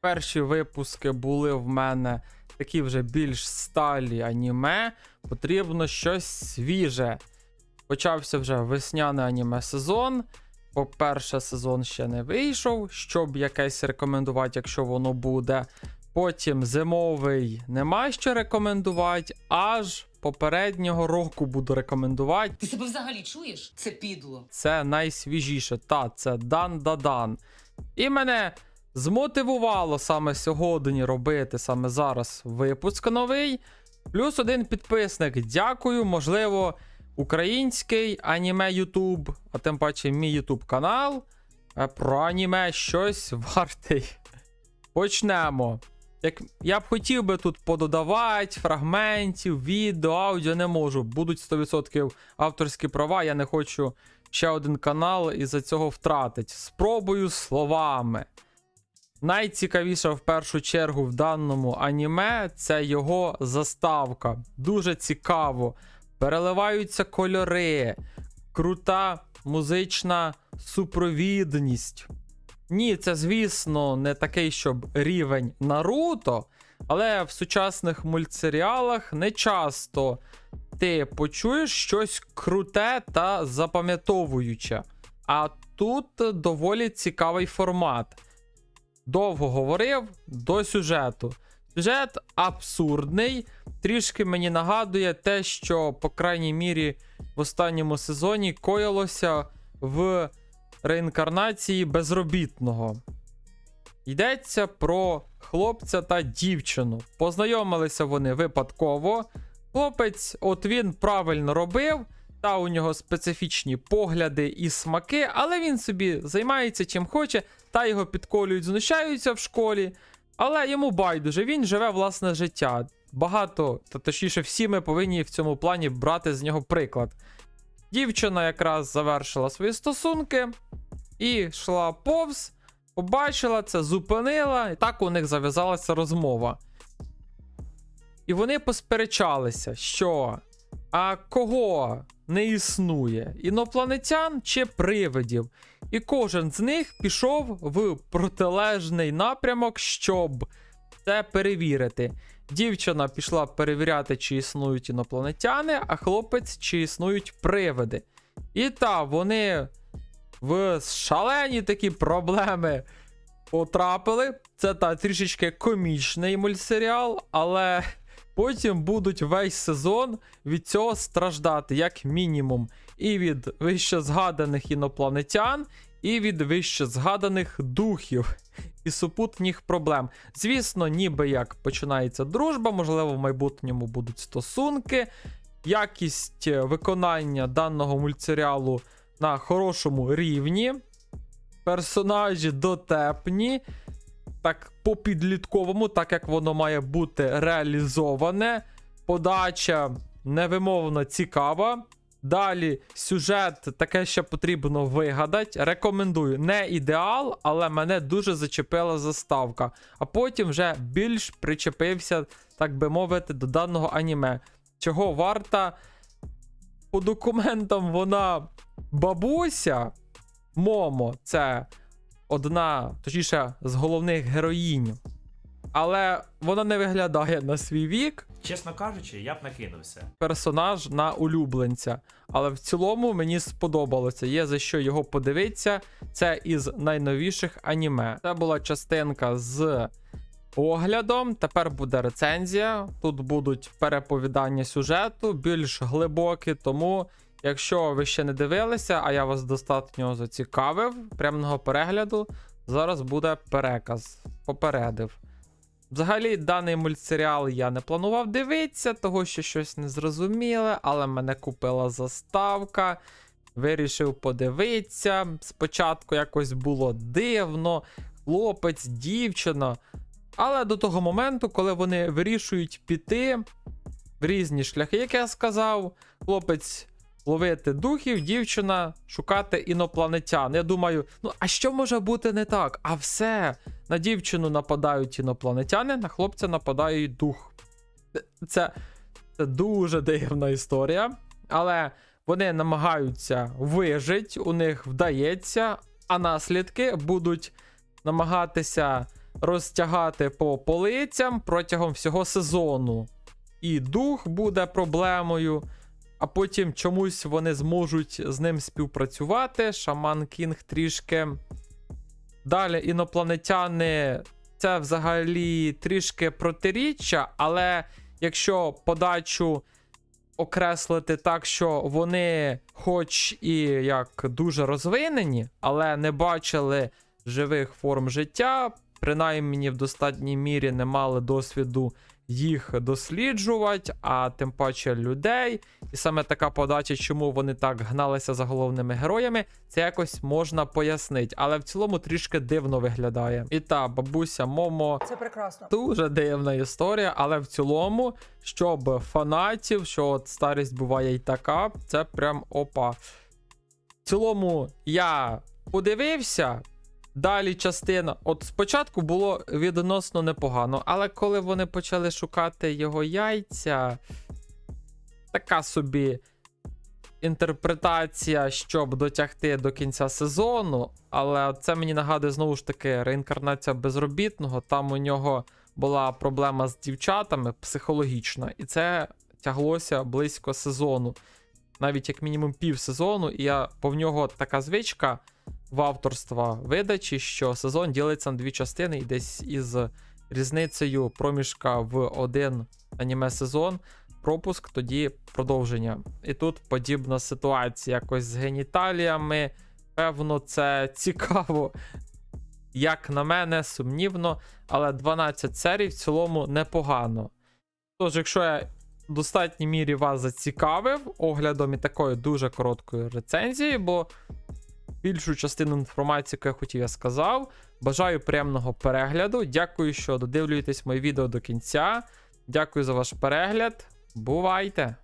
Перші випуски були в мене такі вже більш сталі аніме. Потрібно щось свіже. Почався вже весняний аніме сезон. По-перше, сезон ще не вийшов, щоб якесь рекомендувати, якщо воно буде. Потім зимовий нема що рекомендувати, аж попереднього року буду рекомендувати. Ти себе взагалі чуєш? Це підло. Це найсвіжіше. Та, це Дан Дадан. І мене змотивувало саме сьогодні робити саме зараз випуск новий. Плюс один підписник. Дякую. Можливо, український аніме Ютуб, а тим паче мій Ютуб канал. е, Про аніме щось вартий. Почнемо. Як я б хотів би тут пододавати фрагментів, відео, аудіо не можу. Будуть 100% авторські права. Я не хочу ще один канал із-за цього втратить. Спробую словами. Найцікавіше в першу чергу в даному аніме це його заставка. Дуже цікаво. Переливаються кольори, крута музична супровідність. Ні, це, звісно, не такий, щоб рівень Наруто, але в сучасних мультсеріалах не часто ти почуєш щось круте та запам'ятовуюче. А тут доволі цікавий формат. Довго говорив до сюжету. Сюжет абсурдний, трішки мені нагадує те, що, по крайній мірі, в останньому сезоні коїлося в реінкарнації безробітного. Йдеться про хлопця та дівчину. Познайомилися вони випадково. Хлопець, от він правильно робив, та у нього специфічні погляди і смаки, але він собі займається чим хоче, та його підколюють, знущаються в школі. Але йому байдуже, він живе власне життя. Багато, та точніше, всі ми повинні в цьому плані брати з нього приклад. Дівчина якраз завершила свої стосунки і йшла повз, побачила це, зупинила, і так у них зав'язалася розмова. І вони посперечалися, що а кого не існує? Інопланетян чи привидів? І кожен з них пішов в протилежний напрямок, щоб це перевірити. Дівчина пішла перевіряти, чи існують інопланетяни, а хлопець, чи існують привиди. І та вони в шалені такі проблеми потрапили. Це та трішечки комічний мультсеріал, але потім будуть весь сезон від цього страждати, як мінімум, і від вище згаданих інопланетян, і від вище згаданих духів і супутніх проблем. Звісно, ніби як починається дружба, можливо, в майбутньому будуть стосунки. Якість е, виконання даного мультсеріалу на хорошому рівні. Персонажі дотепні, так по підлітковому, так як воно має бути реалізоване. Подача невимовно цікава. Далі сюжет таке ще потрібно вигадати. Рекомендую. Не ідеал, але мене дуже зачепила заставка. А потім вже більш причепився, так би мовити, до даного аніме. Чого варта по документам вона бабуся Момо, це одна, точніше, з головних героїнь. Але вона не виглядає на свій вік Чесно кажучи, я б накинувся. персонаж на улюбленця. Але в цілому мені сподобалося. Є за що його подивитися. Це із найновіших аніме. Це була частинка з оглядом. Тепер буде рецензія. Тут будуть переповідання сюжету, більш глибокі. Тому, якщо ви ще не дивилися, а я вас достатньо зацікавив прямого перегляду, зараз буде переказ. Попередив. Взагалі, даний мультсеріал я не планував дивитися, того що щось незрозуміле, але мене купила заставка. Вирішив подивитися. Спочатку якось було дивно, хлопець, дівчина. Але до того моменту, коли вони вирішують піти в різні шляхи, як я сказав, хлопець ловити духів, дівчина шукати інопланетян. Я думаю, ну а що може бути не так? А все. На дівчину нападають інопланетяни, на хлопця нападають дух. Це, це дуже дивна історія. Але вони намагаються вижити, у них вдається, а наслідки будуть намагатися розтягати по полицям протягом всього сезону. І дух буде проблемою, а потім чомусь вони зможуть з ним співпрацювати. Шаман Кінг трішки. Далі інопланетяни це взагалі трішки протиріччя, але якщо подачу окреслити так, що вони, хоч і як дуже розвинені, але не бачили живих форм життя, принаймні в достатній мірі не мали досвіду їх досліджувати, а тим паче людей. І саме така подача, чому вони так гналися за головними героями, це якось можна пояснити. Але в цілому трішки дивно виглядає. І та бабуся Момо Це прекрасно. Дуже дивна історія, але в цілому, щоб фанатів, що от старість буває і така, це прям опа. В цілому я подивився. Далі частина. От спочатку було відносно непогано, але коли вони почали шукати його яйця, така собі інтерпретація, щоб дотягти до кінця сезону. Але це мені нагадує знову ж таки реінкарнація безробітного. Там у нього була проблема з дівчатами психологічна, і це тяглося близько сезону, навіть як мінімум пів сезону. І я бо в нього така звичка в авторства видачі, що сезон ділиться на дві частини, і десь із різницею проміжка в один аніме сезон. Пропуск, тоді продовження. І тут подібна ситуація якось з геніталіями. Певно, це цікаво. Як на мене, сумнівно, але 12 серій в цілому непогано. Тож, якщо я в достатній мірі вас зацікавив оглядом і такою дуже короткою рецензією, бо більшу частину інформації, яку я хотів, я сказав. Бажаю приємного перегляду. Дякую, що додивлюєтесь моє відео до кінця. Дякую за ваш перегляд. Бувайте!